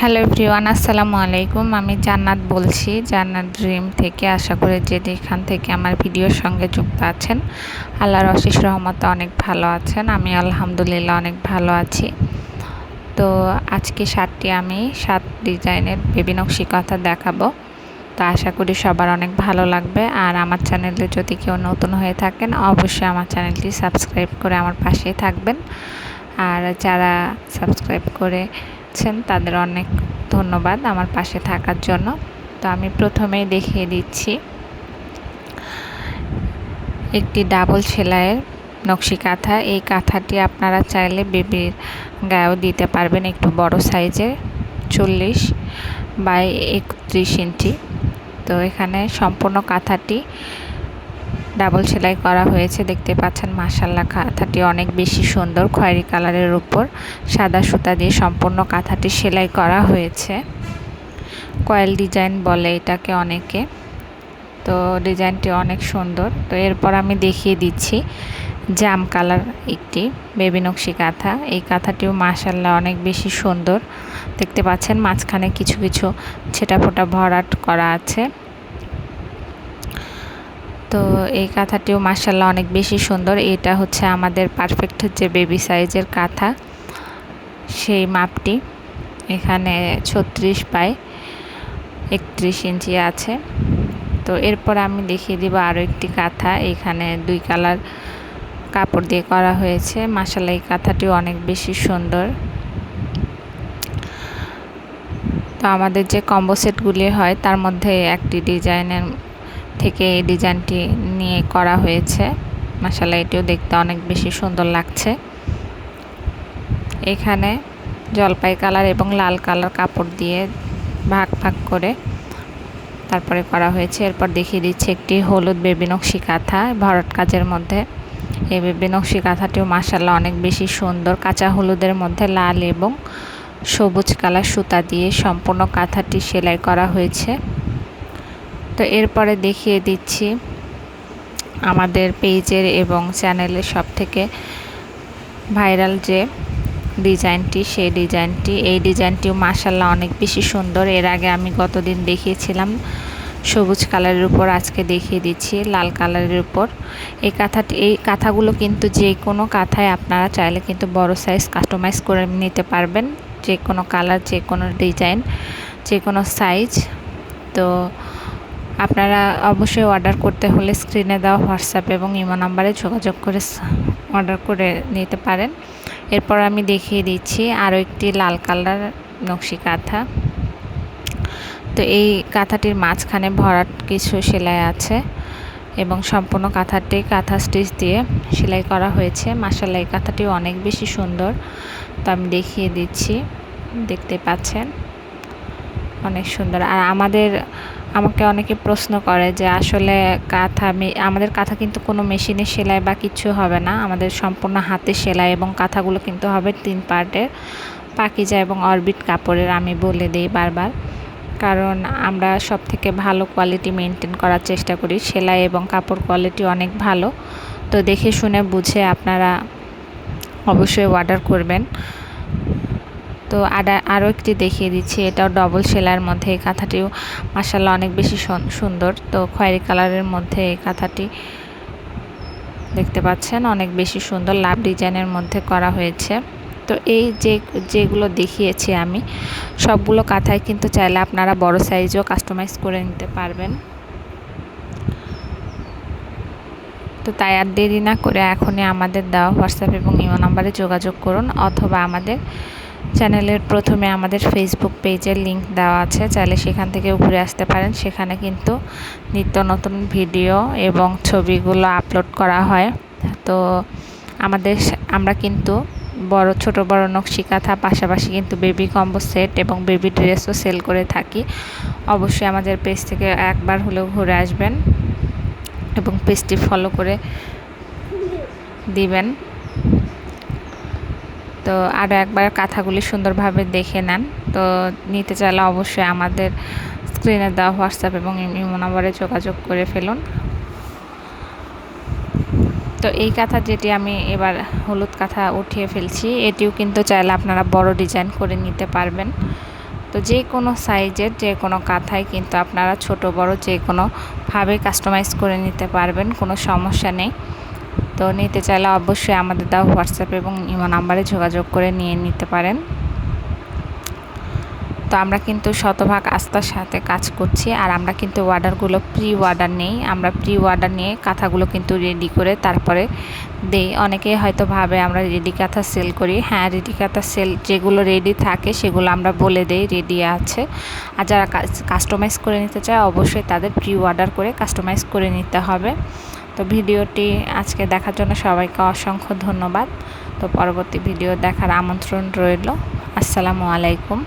Hello everyone, আসসালামু আলাইকুম। আমি জান্নাত বলছি, জান্নাত ড্রিম থেকে আশা করি যে যেখান থেকে আমার ভিডিওর সঙ্গে যুক্ত আছেন, আল্লাহর অশেষ রহমতে অনেক ভালো আছেন, আমি আলহামদুলিল্লাহ অনেক ভালো আছি। তো আজকে শার্টটি আমি সাত ডিজাইনের বেবি নকশি কথা দেখাবো। তো আশা করি সবার অনেক ভালো লাগবে। আর আমার চ্যানেলে যদি কেউ নতুন হয়ে থাকেন, অবশ্যই আমার চ্যানেলটি সাবস্ক্রাইব করে আমার পাশেই থাকবেন। আর যারা সাবস্ক্রাইব করে দেখছেন তাদের অনেক ধন্যবাদ আমার পাশে থাকার জন্য। তো আমি প্রথমেই দেখিয়ে দিচ্ছি একটি ডাবল সেলাইয়ের নকশি কাঁথা। এই কাঁথাটি আপনারা চাইলে বেবির গায়েও দিতে পারবেন একটু বড় সাইজের, চল্লিশ বাই একত্রিশ ইঞ্চি। তো এখানে সম্পূর্ণ কাঁথাটি ডাবল সেলাই করা হয়েছে, দেখতে পাচ্ছেন মাসাল্লা কাঁথাটি অনেক বেশি সুন্দর, খয়েরি কালারের উপর। সাদা সুতা দিয়ে সম্পূর্ণ কাঁথাটি সেলাই করা হয়েছে। কয়েল ডিজাইন বলে এটাকে অনেকে। তো ডিজাইনটি অনেক সুন্দর। তো এরপর আমি দেখিয়ে দিচ্ছি জাম কালার একটি বেবি নকশি কাঁথা। এই কাঁথাটিও মাসাল্লাহ অনেক বেশি সুন্দর। দেখতে পাচ্ছেন, মাঝখানে কিছু কিছু ছেটা ফোটা ভরাট করা আছে। তো এই কাঁথাটিও মার্শাল্লাহ অনেক বেশি সুন্দর। এটা হচ্ছে আমাদের পারফেক্ট হচ্ছে বেবি সাইজের কাঁথা। সেই মাপটি এখানে ছত্রিশ পায় একত্রিশ ইঞ্চি আছে। তো এরপর আমি দেখিয়ে দিব আরও একটি কাঁথা। এখানে দুই কালার কাপড় দিয়ে করা হয়েছে। মাসাল্লাহ এই কাঁথাটিও অনেক বেশি সুন্দর। তো আমাদের যে কম্বো সেটগুলি হয়, তার মধ্যে একটি ডিজাইনের থেকে এই ডিজাইনটি নিয়ে করা হয়েছে। মাসালা এটিও দেখতে অনেক বেশি সুন্দর লাগছে। এখানে জলপাই কালার এবং লাল কালার কাপড় দিয়ে ভাগ ভাগ করে তারপরে করা হয়েছে। এরপর দেখিয়ে দিচ্ছে একটি হলুদ বেবি নকশি কাঁথা, ভরট কাজের মধ্যে। এই বেবি নকশি কাঁথাটিও মাসাল্লাহ অনেক বেশি সুন্দর। কাঁচা হলুদের মধ্যে লাল এবং সবুজ কালার সুতা দিয়ে সম্পূর্ণ কাঁথাটি সেলাই করা হয়েছে। তো এরপরে দেখিয়ে দিচ্ছি আমাদের পেজের এবং চ্যানেলের সব থেকে ভাইরাল যে ডিজাইনটি, সেই ডিজাইনটি। এই ডিজাইনটিও মাসাল্লাহ অনেক বেশি সুন্দর। এর আগে আমি গতদিন দেখিয়েছিলাম, সবুজ কালারের উপর, আজকে দেখিয়ে দিচ্ছি লাল কালারের উপর। এই কাঁথাটি, এই কাঁথাগুলো কিন্তু যে কোনো কাঁথায় আপনারা চাইলে কিন্তু বড় সাইজ কাস্টমাইজ করে নিতে পারবেন। যে কোনো কালার যে কোনো ডিজাইন যে কোনো সাইজ তো আপনারা অবশ্যই অর্ডার করতে হলে স্ক্রিনে দেওয়া হোয়াটসঅ্যাপ এবং ইমো নাম্বারে যোগাযোগ করে অর্ডার করে নিতে পারেন। এরপর আমি দেখিয়ে দিচ্ছি আরও একটি লাল কালার নকশি কাঁথা। তো এই কাঁথাটির মাঝখানে ভরাট কিছু সেলাই আছে এবং সম্পূর্ণ কাঁথাটি কাঁথা স্টিচ দিয়ে সেলাই করা হয়েছে। মাসাল্লাহ এই কাঁথাটি অনেক বেশি সুন্দর। তো আমি দেখিয়ে দিচ্ছি, দেখতে পাচ্ছেন। অনেক সুন্দর। আর আমাদের, আমাকে অনেকে প্রশ্ন করে যে আসলে কাঁথা আমাদের কাঁথা কিন্তু কোনো মেশিনে সেলাই বা কিছু হবে না। আমাদের সম্পূর্ণ হাতে সেলাই এবং কাঁথাগুলো কিন্তু হবে তিন পার্টের, পাকিজা এবং অরবিট কাপড়ের, আমি বলে দিই বারবার। কারণ আমরা সব থেকে ভালো কোয়ালিটি মেনটেন করার চেষ্টা করি। সেলাই এবং কাপড় কোয়ালিটি অনেক ভালো। তো দেখে শুনে বুঝে আপনারা অবশ্যই অর্ডার করবেন। তো আডা আরও একটি দেখিয়ে দিচ্ছি। এটাও ডবল সেলাইয়ের মধ্যে। এই কাঁথাটিও মাসাল্লাহ অনেক বেশি সুন্দর। তো খয়েরি কালারের মধ্যে এই কাঁথাটি দেখতে পাচ্ছেন, অনেক বেশি সুন্দর। লাভ ডিজাইনের মধ্যে করা হয়েছে। তো এই যে, যেগুলো দেখিয়েছি আমি, সবগুলো কাঁথায় কিন্তু চাইলে আপনারা বড় সাইজও কাস্টমাইজ করে নিতে পারবেন। তো তাই আর দেরি না করে এখনই আমাদের দেওয়া হোয়াটসঅ্যাপ এবং ইমো নাম্বারে যোগাযোগ করুন অথবা আমাদের চ্যানেলের প্রথমে আমাদের ফেসবুক পেজের লিংক দেওয়া আছে, চাইলে সেখান থেকে ঘুরে আসতে পারেন। সেখানে কিন্তু নিত্য নতুন ভিডিও এবং ছবিগুলো আপলোড করা হয়। তো আমাদের আমরা কিন্তু বড়, ছোট, বড় নকশি কাঁথা, পাশাপাশি কিন্তু বেবি কম্বো সেট এবং বেবি ড্রেসও সেল করে থাকি। অবশ্যই আমাদের পেজ থেকে একবার হলেও ঘুরে আসবেন এবং পেজটি ফলো করে দিবেন। তো আরও একবার কাঁথাগুলি সুন্দরভাবে দেখে নেন। তো নিতে চাইলে অবশ্যই আমাদের স্ক্রিনে দেওয়া হোয়াটসঅ্যাপ এবং ইমো নম্বরে যোগাযোগ করে ফেলুন। তো এই কাঁথা যেটি আমি এবার হলুদ কাঁথা উঠিয়ে ফেলছি, এটিও কিন্তু চাইলে আপনারা বড় ডিজাইন করে নিতে পারবেন। তো যে কোনো সাইজের যে কোনো কাঁথায় কিন্তু আপনারা ছোট, বড় যে কোনোভাবে কাস্টমাইজ করে নিতে পারবেন, কোনো সমস্যা নেই। তো নিতে চাইলে অবশ্যই আমাদের দেওয়া হোয়াটসঅ্যাপ এবং ইমো নাম্বারে যোগাযোগ করে নিয়ে নিতে পারেন। তো আমরা কিন্তু শতভাগ আস্থার সাথে কাজ করছি আর আমরা কিন্তু অর্ডারগুলো প্রি অর্ডার নেই। আমরা প্রি অর্ডার নিয়ে কাঁথাগুলো কিন্তু রেডি করে তারপরে দেই। অনেকেই হয়তো ভাবে আমরা রেডি কাঁথা সেল করি। হ্যাঁ রেডি কাঁথা সেল যেগুলো রেডি থাকে সেগুলো আমরা বলে দেই রেডি আছে। আর যারা কাস্টমাইজ করে নিতে চায় অবশ্যই তাদের প্রি অর্ডার করে কাস্টমাইজ করে নিতে হবে। তো ভিডিওটি আজকে দেখার জন্য সবাইকে অসংখ্য ধন্যবাদ। তো পরবর্তী ভিডিও দেখার আমন্ত্রণ রইল। আসসালামু আলাইকুম।